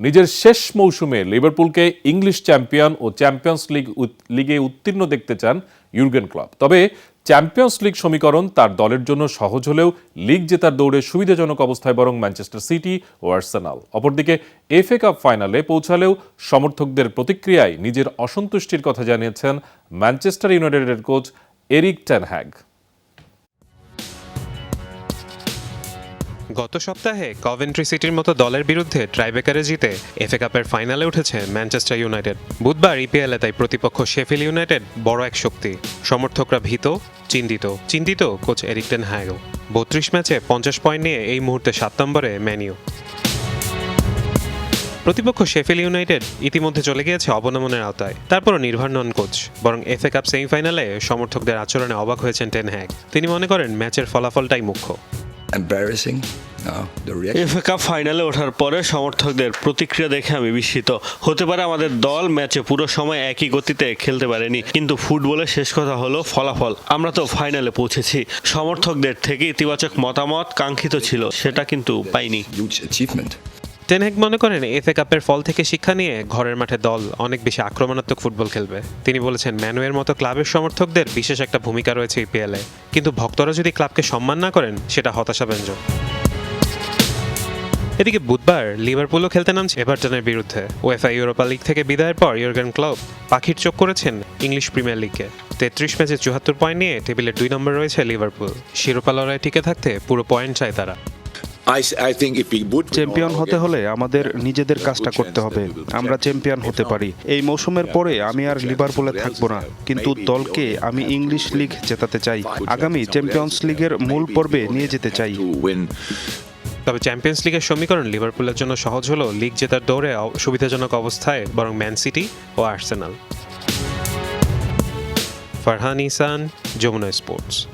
নিজের শেষ মৌসুমে লিভারপুলকে ইংলিশ চ্যাম্পিয়ন ও চ্যাম্পিয়ন্স লিগ লিগে উত্তীর্ণ দেখতে চান ইউর্গেন ক্লব তবে চ্যাম্পিয়ন্স লিগ সমীকরণ তার দলের জন্য সহজ হলেও লিগ জেতার দৌড়ে সুবিধাজনক অবস্থায় বরং ম্যানচেস্টার সিটি ও আর্সেনাল। অপরদিকে এফএ কাপ ফাইনালে পৌঁছালেও সমর্থকদের প্রতিক্রিয়ায় নিজের অসন্তুষ্টির কথা জানিয়েছেন ম্যানচেস্টার ইউনাইটেডের কোচ এরিক টেনহ্যাগ গত সপ্তাহে কভেন্ট্রি সিটির মতো দলের বিরুদ্ধে ট্রাইবেকারে জিতে এফএ কাপের ফাইনালে উঠেছে ম্যানচেস্টার ইউনাইটেড। বুধবার ইপিএলে তাই প্রতিপক্ষ শেফিল ইউনাইটেড বড় এক শক্তি। সমর্থকরা ভীত, চিন্তিত চিন্তিত কোচ এরিকটেন হ্যাগো বত্রিশ ম্যাচে পঞ্চাশ পয়েন্ট নিয়ে এই মুহূর্তে সাত নম্বরে ম্যানিউ প্রতিপক্ষ শেফিল ইউনাইটেড ইতিমধ্যে চলে গিয়েছে অবনমনের আওতায়। তারপরও নির্ভর নন কোচ, বরং এফএ কাপ সেমিফাইনালে সমর্থকদের আচরণে অবাক হয়েছেন টেন হ্যাগ। তিনি মনে করেন ম্যাচের ফলাফলটাই মুখ্য। Embarrassing. এফএ কাপ ফাইনালে ওঠার পরে সমর্থকদের প্রতিক্রিয়া দেখে আমি বিস্মিত। হতে পারে আমাদের দল ম্যাচে পুরো সময় একই গতিতে খেলতে পারেনি কিন্তু ফুটবলে শেষ কথা হলো ফলাফল। আমরা তো ফাইনালে পৌঁছেছি। সমর্থকদের থেকে ইতিবাচক মতামত কাঙ্ক্ষিত ছিল সেটা কিন্তু পাইনি। টেনহেক মনে করেন এফএ কাপের ফল থেকে শিক্ষা নিয়ে ঘরের মাঠে দল অনেক বেশি আক্রমণাত্মক ফুটবল খেলবে। তিনি বলেছেন, ম্যানুয়ের মতো ক্লাবের সমর্থকদের বিশেষ একটা ভূমিকা রয়েছে ইপিএলে কিন্তু ভক্তরা যদি ক্লাবকে সম্মান না করেন, সেটা হতাশাব্যঞ্জক। এদিকে বুধবার লিভারপুলও খেলতে নামছে এভারটনের বিরুদ্ধে। ওয়েফা ইউরোপা লিগ থেকে বিদায়ের পর ইউর্গেন ক্লাব পাখির চোখ করেছেন ইংলিশ প্রিমিয়ার লিগে তেত্রিশ ম্যাচে চুয়াত্তর পয়েন্ট নিয়ে টেবিলের দুই নম্বর রয়েছে লিভারপুল। শিরোপা লড়াই টিকে থাকতে পুরো পয়েন্ট চায় তারা। চ্যাম্পিয়ন হতে হলে আমাদের নিজেদের কাজটা করতে হবে। আমরা চ্যাম্পিয়ন হতে পারি। এই মৌসুমের পরে আমি আর লিভারপুলে থাকব না। কিন্তু দলকে আমি ইংলিশ লিগ জেতাতে চাই। আগামী চ্যাম্পিয়ন্স লিগের মূল পর্বে নিয়ে যেতে চাই। তবে চ্যাম্পিয়ন্স লিগের সমীকরণ লিভারপুলের জন্য সহজ হলো। লিগ জেতার দৌড়ে অ- সুবিধাজনক অবস্থায় বরং ম্যান সিটি ও আর্সেনাল ফারহান ইসান যমুনা স্পোর্টস।